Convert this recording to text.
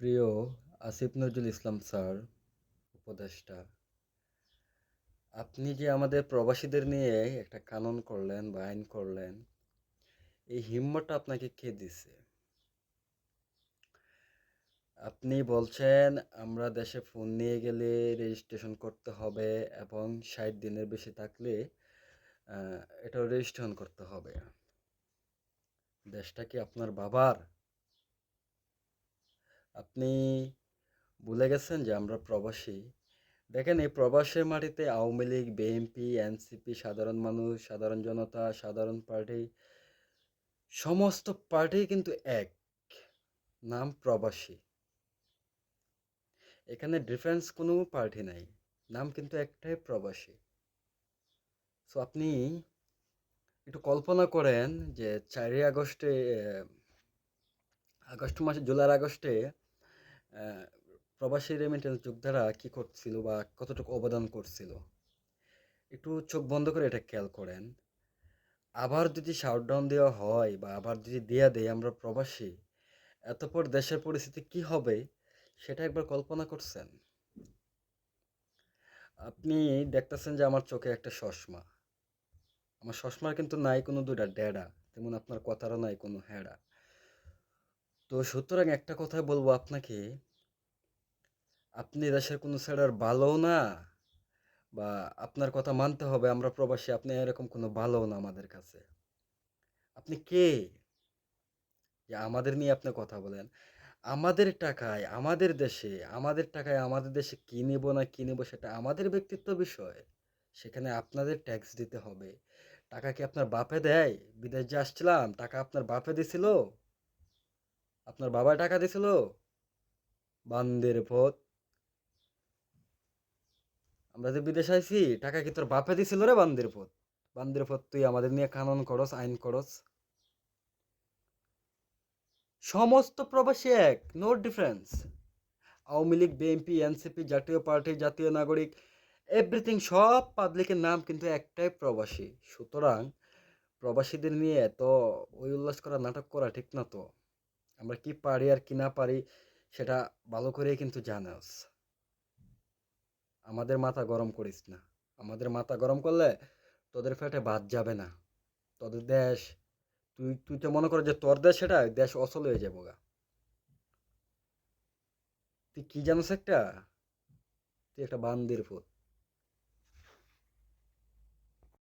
প্রিয় আসিফ নজরুল ইসলাম স্যার, উপদেষ্টা, আপনি যে আমাদের প্রবাসীদের নিয়ে একটা কানুন করলেন বা আইন করলেন, এই হিম্মটা আপনাকে কে দিছে? আপনি বলছেন, আমরা দেশে ফোন নিয়ে গেলে রেজিস্ট্রেশন করতে হবে এবং ষাট দিনের বেশি থাকলে এটাও রেজিস্ট্রেশন করতে হবে। দেশটা কি আপনার বাবার? আপনি ভুলে গেছেন যে আমরা প্রবাসী। দেখেন এই প্রবাসের মাটিতে আওয়ামী লীগ, বিএনপি, এনসিপি, সাধারণ মানুষ, সাধারণ জনতা, সাধারণ পার্টি, সমস্ত পার্টি কিন্তু এক। নাম প্রবাসী। এখানে ডিফারেন্স কোনো পার্টি নাই। নাম কিন্তু একটাই প্রবাসী। সো আপনি একটু কল্পনা করেন যে চারই আগস্টে আগস্ট মাসে জুলাই আগস্টে প্রবাসী রেমিটেন্স যোদ্ধারা কি করছিল বা কতটুকু অবদান করছিল? একটু চোখ বন্ধ করে এটা খেয়াল করেন। আবার যদি শাটডাউন দেওয়া হয় বা আবার যদি দেয়া দেয় আমরা প্রবাসী এতপর দেশের পরিস্থিতি কি হবে সেটা একবার কল্পনা করছেন? আপনি দেখতেছেন যে আমার চোখে একটা চশমা। আমার চশমার কিন্তু নাই কোনো দুইটা ডেডা, তেমন আপনার কথারও নাই কোনো হেডা। তো সুতরাং একটা কথাই বলব আপনাকে। আপনি দেশের কোনো ছেড়ার ভালোও না, বা আপনার কথা মানতে হবে, আমরা প্রবাসী, আপনি এরকম কোনো ভালোও না আমাদের কাছে। আপনি কে? যে আমাদের নিয়ে আপনি কথা বলেন। আমাদের টাকায়, আমাদের দেশে, আমাদের টাকায় আমাদের দেশে কি নিব না কি নিব সেটা আমাদের ব্যক্তিত্ব বিষয়। সেখানে আপনাদের ট্যাক্স দিতে হবে। টাকা কি আপনার বাপে দেয়? বিদেশ যে আসছিলাম, টাকা আপনার বাপে দিছিল? আপনার বাবা টাকা দিছিল? বান্দের ভোট আমরা যে বিদেশ আইছি, টাকা কি তোর বাপে দিছিল রে বান্দের ভোট বান্দের ভোট তুই আমাদের নিয়ে কানুন করস, আইন করস। সমস্ত প্রবাসী এক no difference Awami League, BNP, NCP, Jatiya Party, Jatiya Nagorik everything সব পাবলিকের নাম কিন্তু একটাই প্রবাসী। সুতরাং প্রবাসীদের নিয়ে এত ওই উল্লাস করা নাটক করা ঠিক না তো। আমরা কি পারি আর কি না পারি সেটা ভালো করেই কিন্তু জানাস আমাদের মাথা গরম করিস না। আমাদের মাথা গরম করলে তোদের পেটে ভাত যাবে না। তোদের দেশ, তুই তুই তো মনে কর যে তোর দেশ সেটা, দেশ অচল হয়ে যাব গা। তুই কি জানোস একটা? তুই একটা বান্দির ফুট